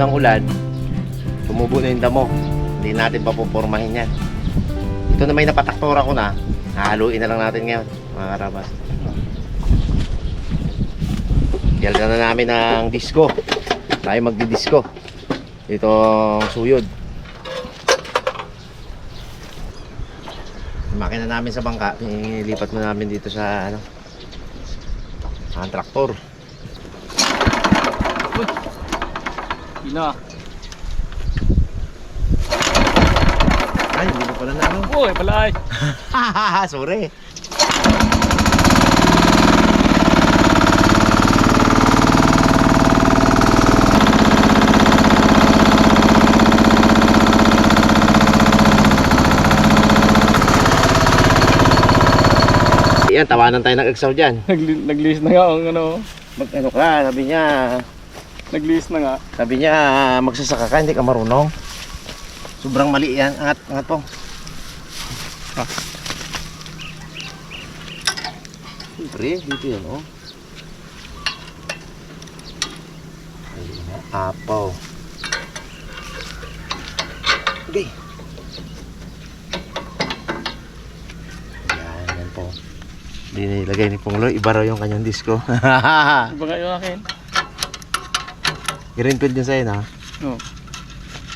unang ulan, tumubo na yung damo. Hindi natin papupormahin yan. Ito na may napataktora ko na, hahaluin na lang natin ngayon, mga karabas. Yalda na namin ng disco. Tayo magdi-disco. Itong suyod. Makina namin sa bangka, ilipat mo namin dito sa ano, ang traktor. Ina. Ay, hindi mo pala na ano. Uy, palay. Sorry. Yan, tawanan tayo ng exhaust dyan. Nagli- Nag-list na nga ang ano. Mag ano ka, sabi niya, Nag-list na nga. sabi niya, magsasaka ka, hindi ka marunong. Sobrang mali yan. Angat, angat po. Ah. Siyempre, dito yan, oh. Ayun na, apaw. Okay. Yan, yan po. Hindi nilagay ni Ponglo, iba raw yung kanyang disco. Iba yung akin. Greenfield din sa'yo na. No.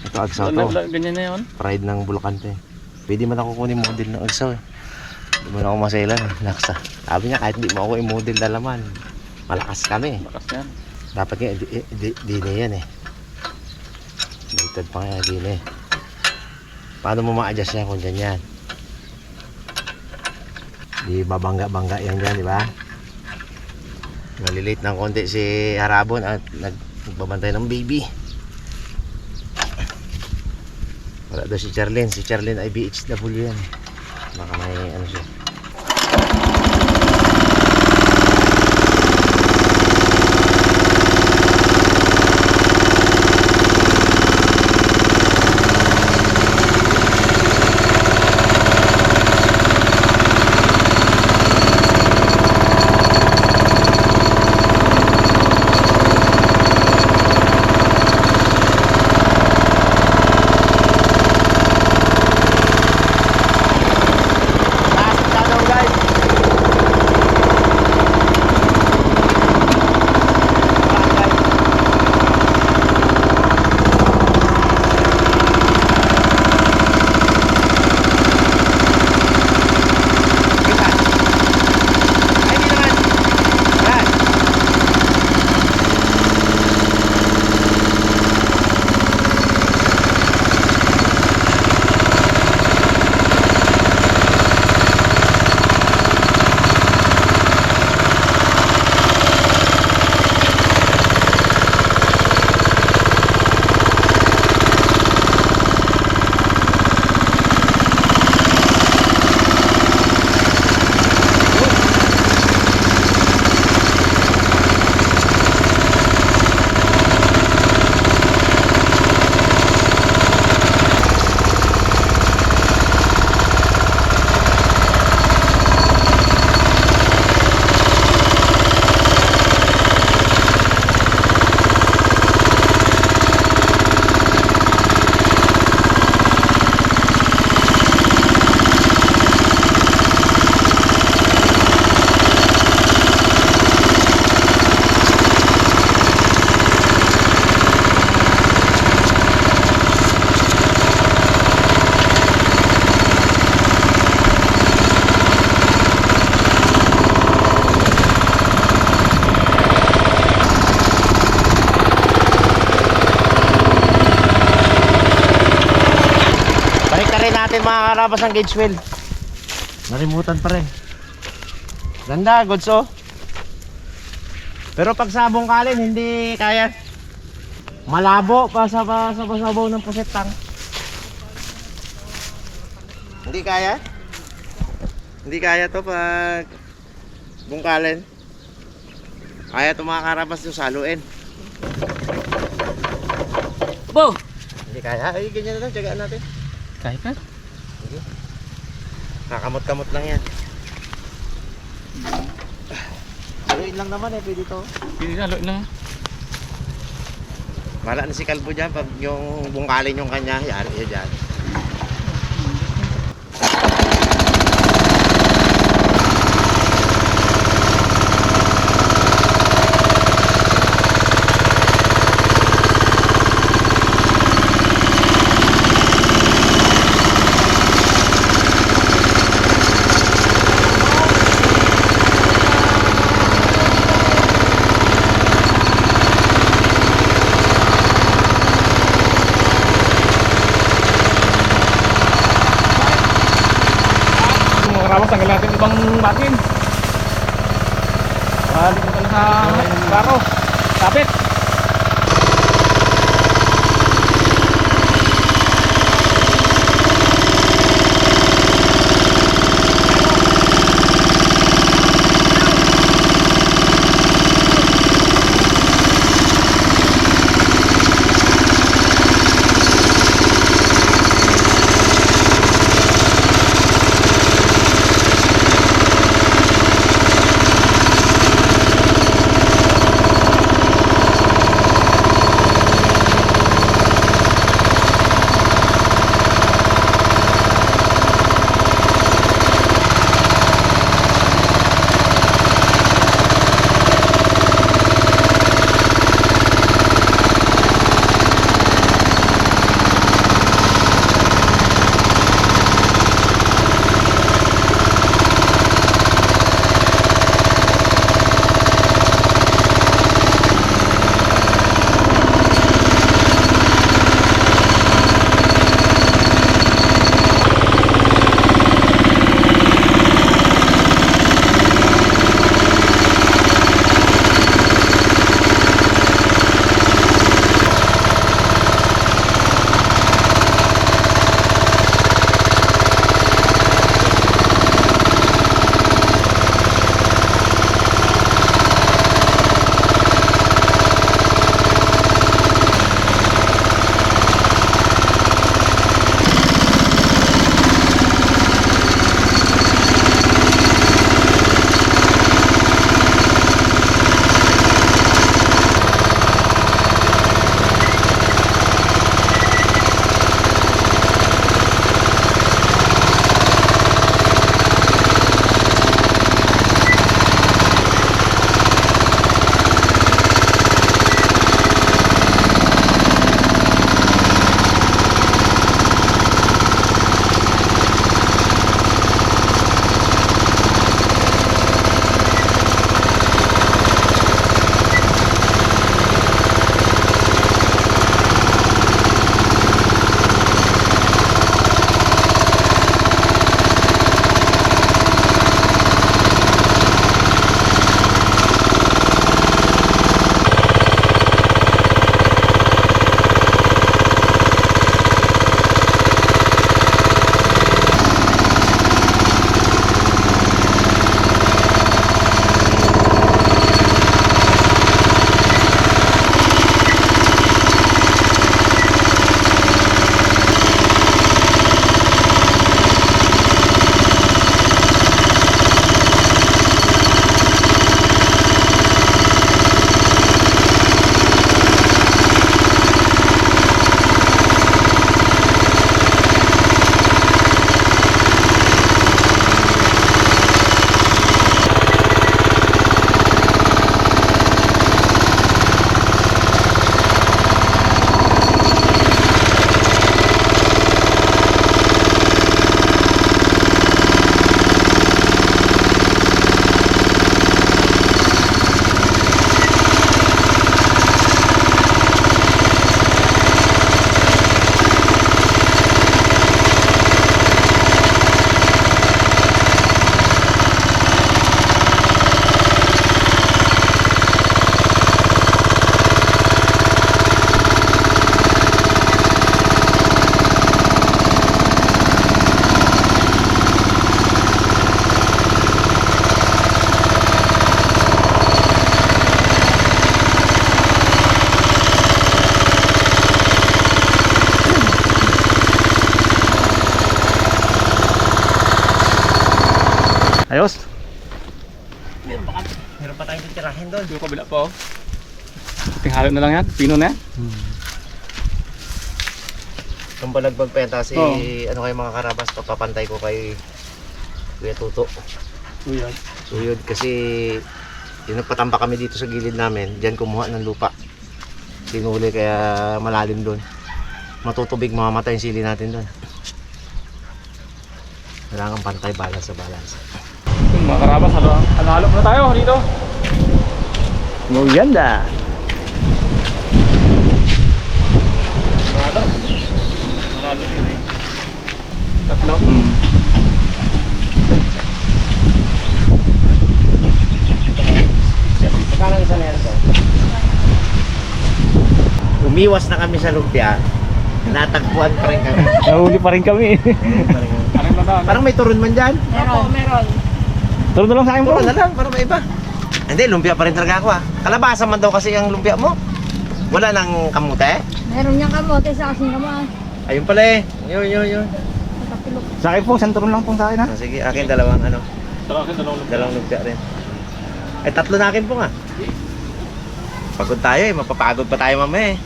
Ito agsaw to. Ganyan na yun. Pride ng Bulacan to eh. Pwede man ako kunin model ng agsaw eh. Hindi man ako masailan eh. Naksa. Sabi niya kahit di mo ako i-model dalaman. Malakas kami. Bakas yan. Dapat nga di, di, di na yan eh. Rated pa nga di na eh. Paano mo ma-adjust yan kung ganyan? Di babangga-bangga yan dyan, di ba? Nalilate ng konti si Harabon at nag nagbabantay ng baby. Wala daw si Charlene. Si Charlene ay BHW yan. Baka may ano siya. Karabas ang gauge wheel. Narimutan pa rin. Ganda, goods oh. Pero pag sabong kalin, hindi kaya. Malabo pa sa pa sa pasabaw ng pusetang. Hindi kaya? Hindi kaya to pag bungkalin. Kaya to mga karabas yung saluin. Bo! Hindi kaya. Ay, ganyan na lang. Tsagaan natin. Kahit na. Kakamot-kamot lang yan. Haluin lang naman eh, pwede to. Hindi na, loin lang. Wala na si Kalbo dyan, pag yung bungkalin yung kanya, yari yun dyan. Yung mga karawas, tanggal natin ibang batin. Ayos? Meron pa, meron pa tayong titirahin doon. Yung kabila po. Tinghalo na lang yan. Pino na yan. Hmm. Nung balagbag penta si ano kayo mga karabas, papapantay ko kay Kuya Tuto. Uyan. So yun, kasi yung nagpatamba kami dito sa gilid namin, diyan kumuha ng lupa. Sinuli kaya malalim doon. Matutubig mamamatay yung sili natin doon. Kailangan pantay balance sa balance. Mga karabas, halo, halo na tayo dito. Muganda! Halo. Halo eh. Tatlo. Hmm. Isa na yan to? Umiwas na kami sa lumpia. Natagpuan pa rin kami. Nahuli pa rin kami. Parang may turon man dyan. Meron. meron. Turo na lang sa akin bro. Turon na lang, para may iba. Hindi, lumpia pa rin talaga ako ah. Kalabasa man daw kasi ang lumpia mo. Wala nang kamute. Meron niyang kamote sa kasing kamote. Ayun pala eh. Yun, yun, yun. Sa akin po, sentron lang po sa akin ha. Ah, sige, akin dalawang ano. Dalawa akin, dalawang Dalawang lumpia rin. Ay, tatlo na akin po nga. Pagod tayo eh, mapapagod pa tayo mamaya eh.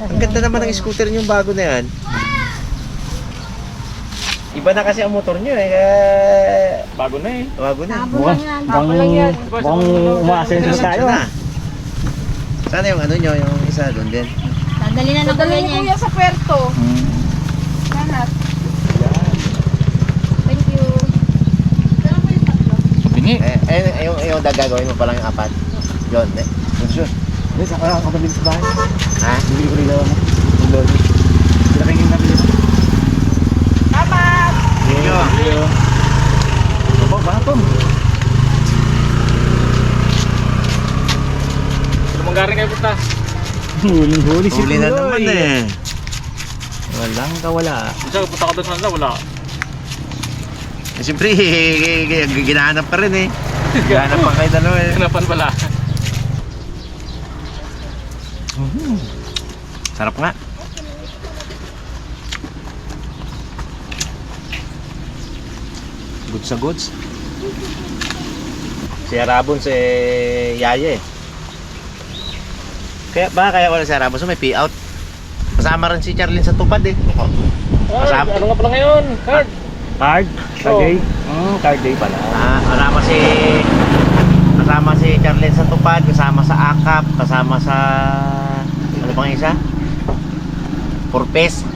Ang ganda naman ng scooter nyo bago na yan. Iba na kasi ang motor nyo eh, kaya Bago na eh. bago na. Tapos lang yan. Bang, Tapos lang yan. bang umaasenso tayo na. Sana yung ano nyo, yung isa doon din. Dadali na ng Dadali kulay ni niya. Kuya sa Puerto. Hmm. Lahat. Thank you. Kailan yung tatlo? Bingi. Eh, eh, yung, yung gagawin mo pa lang yung apat. Yun, eh. Yun, sure. Sa ako kapatid sa bahay. Ha? Bibili ko nila ano. Yung lolo. Sila kayo yung nabili. Tama! Yun. Opo, baton. Sino mong garing kayo punta? Huling-huli si Huli na naman eh. Walang kawala. Isa, punta ka doon sa nila, wala. Eh, Siyempre, ginahanap pa rin eh. Ginahanap pa kayo dalawa eh. Hanapan pala. Sarap nga. Goods sa goods. Si Arabon si Yaya eh. Kaya ba kaya wala si Arabon so may pay out. Kasama rin si Charlene sa tupad eh. Masama. Ano nga pala ngayon? Card. Card? Card Oo. day? Hmm, card day pala. Ah, kasama si kasama si Charlene sa tupad, kasama sa akap, kasama sa ano pang isa? Purpes.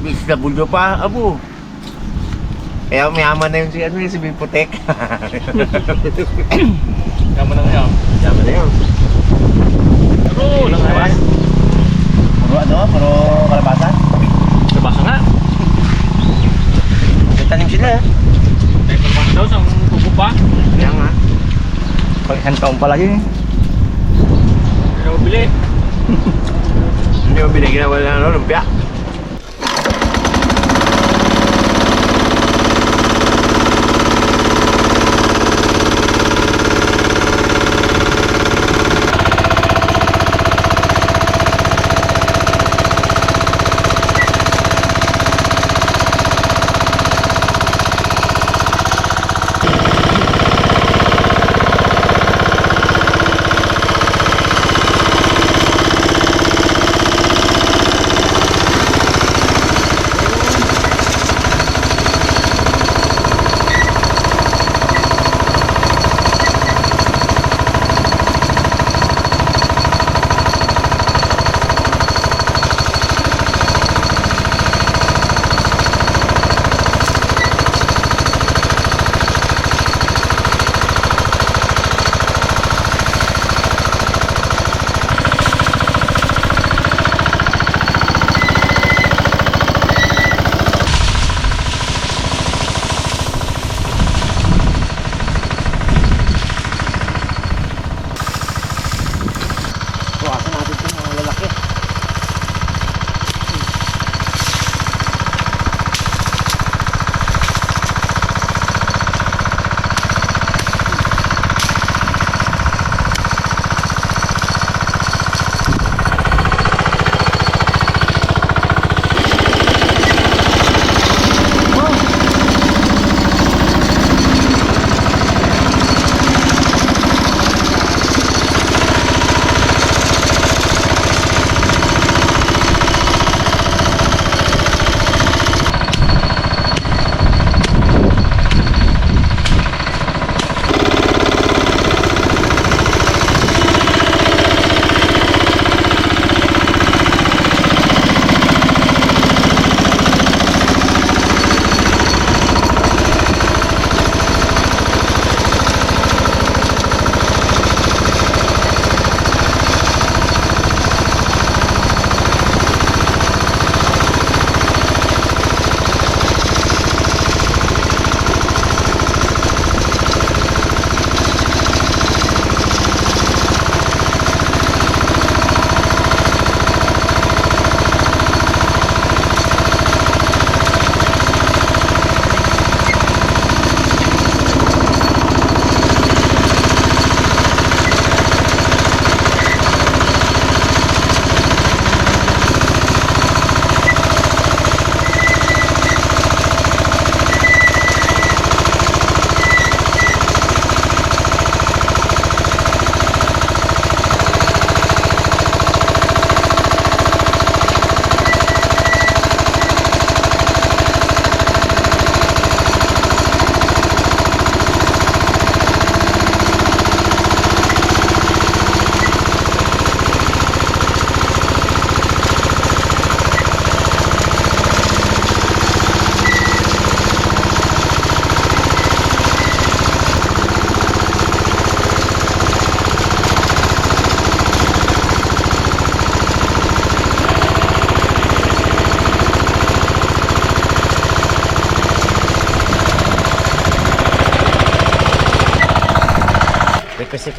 BW pa, abo. Kaya umiyaman na yun si ano yun, si Bipotek. Yaman na ngayon. Umiyaman na yun. Pero, lang Kalabas? Puro ano, puro kalabasa. Nabasa nga. May tanim sila eh. Naman daw sa kubo pa. Kaya nga. Pag isang taon pala yun. Hindi na mabili. Hindi mo binigyan wala ng lumpia.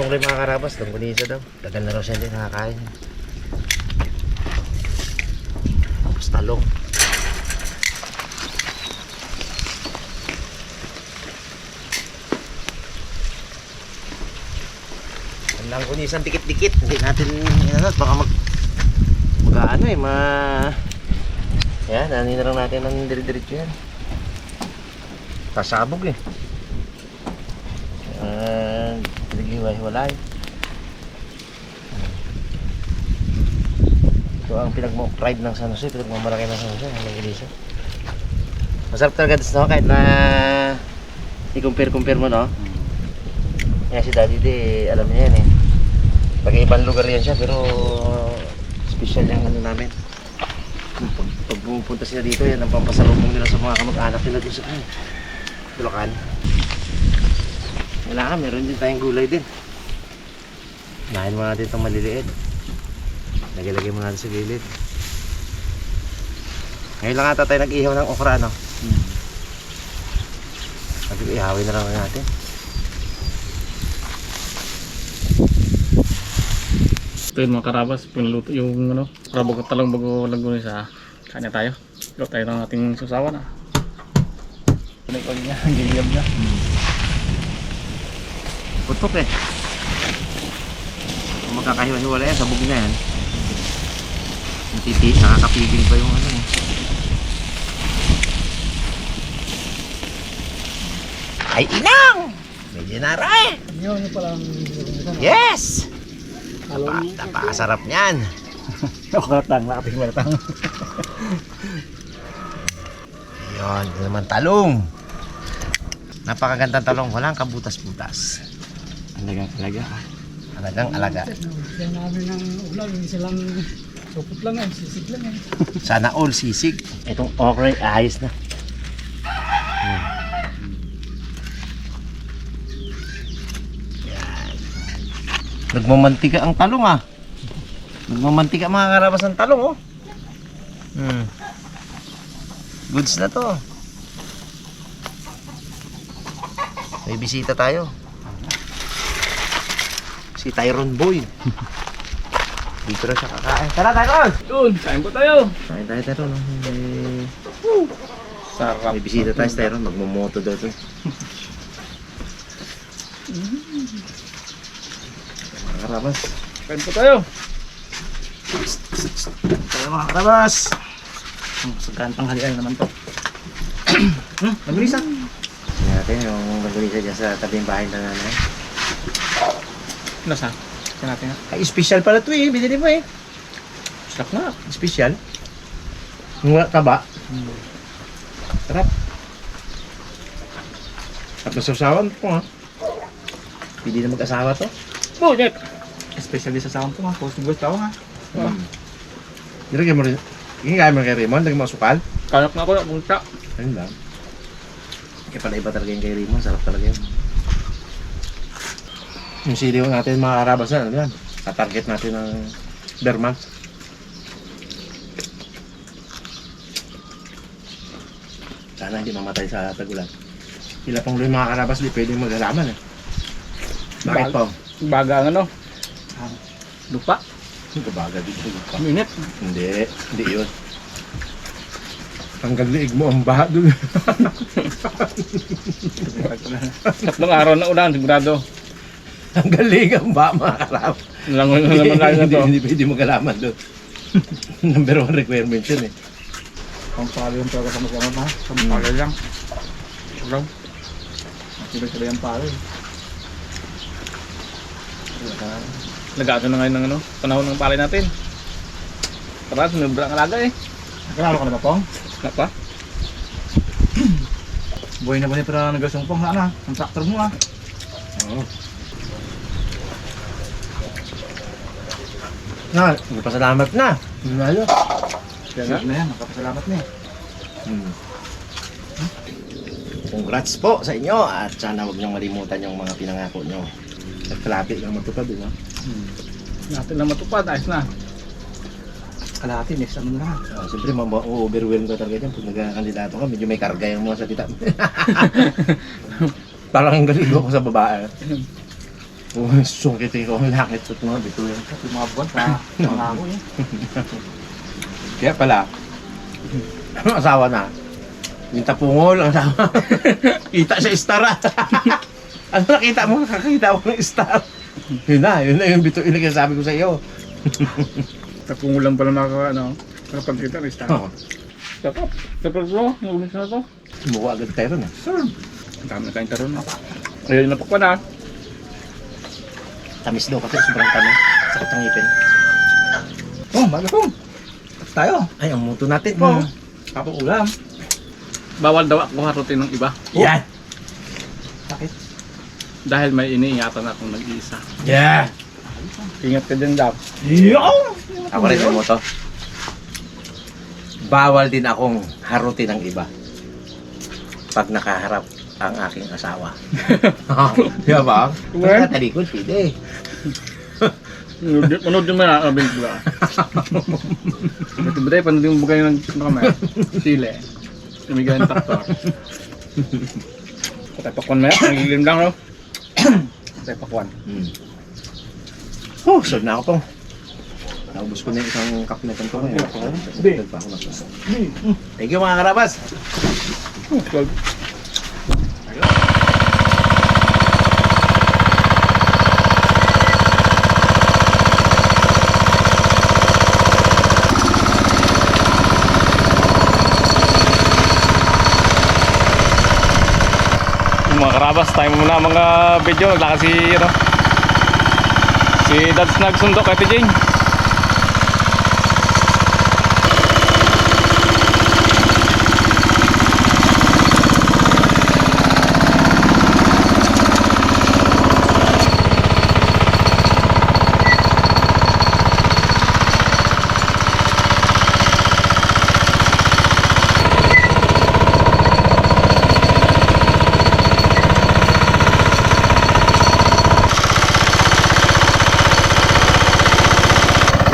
Si Pongloy mga karabas, longganisa daw. Tagal na raw siya hindi nakakain. Tapos talong. Ang langgunisan dikit-dikit. Hindi natin, ano, baka mag, mag ano eh, ma... Yan, nanin na lang natin ng dire-diretso yan. Kasabog eh. Uh, Naghiwalay. Ito ang pinagmo-pride ng San Jose, pinagmamalaki ng San Jose, ang Langgunisan. Masarap talaga dito, no? kahit na i-compare-compare mo, no? Kaya si Daddy di, alam niya yan eh. Pag ibang lugar yan siya, pero special yung ano namin. Pag, pag pumupunta sila dito, yan ang pampasalubong nila sa mga kamag-anak nila dito sa Bulacan. Wala ka, meron din tayong gulay din. Nahin mo natin itong maliliit. Lagay-lagay mo natin sa gilid. Ngayon lang ata tayo nag-ihaw ng okra, no? Hmm. Sabi ko, ihawin na lang natin. Ito yun mga karabas, pinluto yung ano, karabog at talong bago lagunin sa kanya tayo. Ikaw tayo ng ating susawa na. Kunikon niya, giliyam niya. Putok eh. Kung magkakahiwa-hiwala yan, sabog na yan. Yung titi, nakakapigil pa yung ano eh. Ay, inang! Medyo naray! Yun, pala ang Yes! Napa, napakasarap niyan. Nakaratang, nakaping maratang. Yun, yun naman talong. Napakagandang talong, walang kabutas-butas. Talagang talaga. Talagang alaga. Yan namin ng ulam, silang supot lang yan, sisig lang yan. Sana all sisig. Itong okra, ayos na. Hmm. Yan. Nagmamantika ang talong ah. Nagmamantika mga karabas ng talong oh. Hmm. Goods na to. May bisita tayo. Si Tyron Boy. Dito na siya kakain. Tara, Tyron! Yun, kain po tayo. Kain tayo, Tyron. May, Sarap. may bisita tayo, si Tyron. Magmumoto daw to. Mga karabas. Kain po tayo. Tayo mga karabas. Sa gantang halian naman to. Nagulisa. Tingnan natin yung nagulisa dyan sa tabing bahay na nanay. Nasa? Tingnan natin nga. Ay, special pala to eh. Binili mo eh. Sarap na. Special. Wala taba. Sarap. At nasasawan po ha. Pili na mag-asawa to. Bunyet. Especially sa sound ko nga, post ng tao nga. Nilagyan mo rin. Hingay mo kay Raymond, lagyan mo asukal. Kanak na ako na punta. Ayun lang. Kaya pala iba talaga yung kay Raymond, sarap talaga yun. Yung siliw natin mga karabas na, ano yan? Tatarget natin ng Berman. Sana hindi mamatay sa tagulan. Sila pang rin mga karabas, di pwedeng maghalaman eh. Bakit Bag- po? Baga ang ano. Lupa. Kabaga dito. Minit. Hindi, hindi yun. Tanggal liig mo ang baha dun. Tatlong araw na ulan, sigurado. Tanggal liig ang baha mga karabas. Nalangon na naman tayo na hindi, to. hindi pwede magalaman doon. Number one requirement yun eh. Ang palo yung talaga sa masama na. Sa Hmm. palo lang. Ulaw. Sila-sila yung palo. eh. Nag-aato na ngayon ng ano, panahon ng palay natin. Tara, sinubra ang alaga eh. Nakalalo ka na ba, Pong? Na pa? Buhay na ba niya para nagasumpong na na? Ang tractor mo ah. Oo. Na, magpasalamat na. Lumayo. Kaya nga na yan, nakapasalamat na eh. Hmm. Congrats po sa inyo at sana huwag niyong malimutan yung mga pinangako niyo. At kalapit lang matupad, eh, no? Natin na matupad, ayos na. Kalahati, next ano na. Uh, Siyempre, ma-overwhelm ka talaga dyan pag nagkakandidato ka. Medyo may karga yung mga salita. Parang ang galing ako sa babae. Oh, sungkit ko ang langit at mga bituin. Yung mga buwan sa mga ako eh. Kaya pala, ang asawa na. Yung tapungol, ang asawa. Kita sa star ah. ano nakita mo? Kakakita mo ng star. Yun na, yun na yung bituin na sabi ko sa iyo. Tapungulan pala maka, ano, nakapagkita ng star. Oh, Tapos, tapos to, yung ulit na to. Sumuha agad tayo ron eh. Ang dami na kain taron. Ayun, napakpan na. Tamis daw kasi sobrang tamis. Sakit ang ngipin. Oh, bago po. Tayo. Ay, ang muto natin po. Hmm. Kapag ulam. Bawal daw ako harutin ng iba. Yan. Sakit. Dahil may iniingatan akong nag-iisa. Yeah. Ingat ka din daw. Ako rin yung moto. Bawal din akong harutin ng iba. Pag nakaharap ang aking asawa. Di ba? Well. Pag talikod, pwede. Manood manood yung mga abing ko. Buti ba panood yung bugay ng kamay? Sile. Tumigay ng traktor. Patay pakwan mo yan. Nangilim lang, no? Patay pakwan. Hmm. Oh, sure na ako pong. Naubos ko na yung isang cup na pa. Thank you mga karabas. Oh, karabas, tayo muna mga video. Naglakad si, ano, si Dads nagsundo kay Tijing.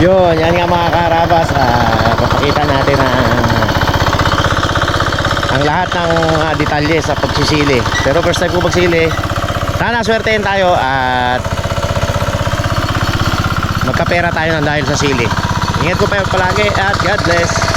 Yun, yan nga mga karabas. Ah, papakita natin ang ang lahat ng ah, detalye sa pagsisili. Pero first time ko magsili, sana swertein tayo at magkapera tayo ng dahil sa sili. Ingat ko pa palagi at God bless.